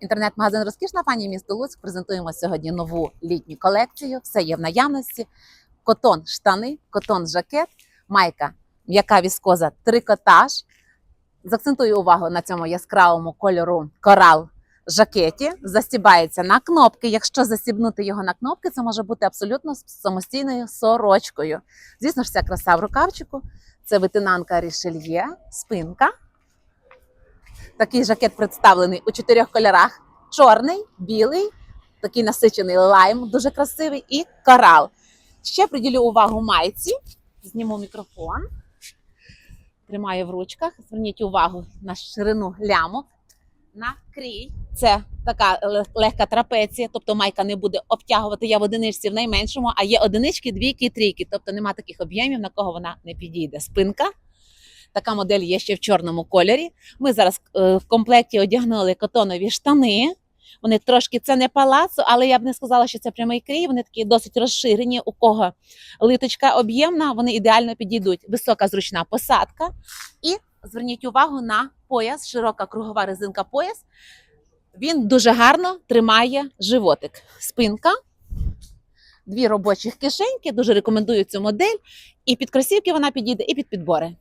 Інтернет-магазин Розкішна пані місто Луцьк презентуємо сьогодні нову літню колекцію. Все є в наявності. Котон штани, котон жакет, майка, м'яка віскоза, трикотаж. Закцентую увагу на цьому яскравому кольору корал жакеті. Застібається на кнопки. Якщо засібнути його на кнопки, це може бути абсолютно самостійною сорочкою. Звісно ж, ця краса в рукавчику. Це витинанка рішельє, спинка. Такий жакет представлений у чотирьох кольорах: чорний, білий, такий насичений лайм, дуже красивий, і корал. Ще приділю увагу майці. Зніму мікрофон. Тримаю в ручках. Зверніть увагу на ширину лямок. На крій. Це така легка трапеція, тобто майка не буде обтягувати. Я в одиничці в найменшому, а є одинички, двійки трійки. Тобто нема таких об'ємів, на кого вона не підійде. Спинка. Така модель є ще в чорному кольорі. Ми зараз е, в комплекті одягнули котонові штани. Вони трошки це не палацу, але я б не сказала, що це прямий крій. Вони такі досить розширені. У кого литочка об'ємна, вони ідеально підійдуть. Висока зручна посадка. І зверніть увагу на пояс, широка кругова резинка пояс. Він дуже гарно тримає животик. Спинка. Дві робочих кишеньки. Дуже рекомендую цю модель. І під кросівки вона підійде, і під підбори.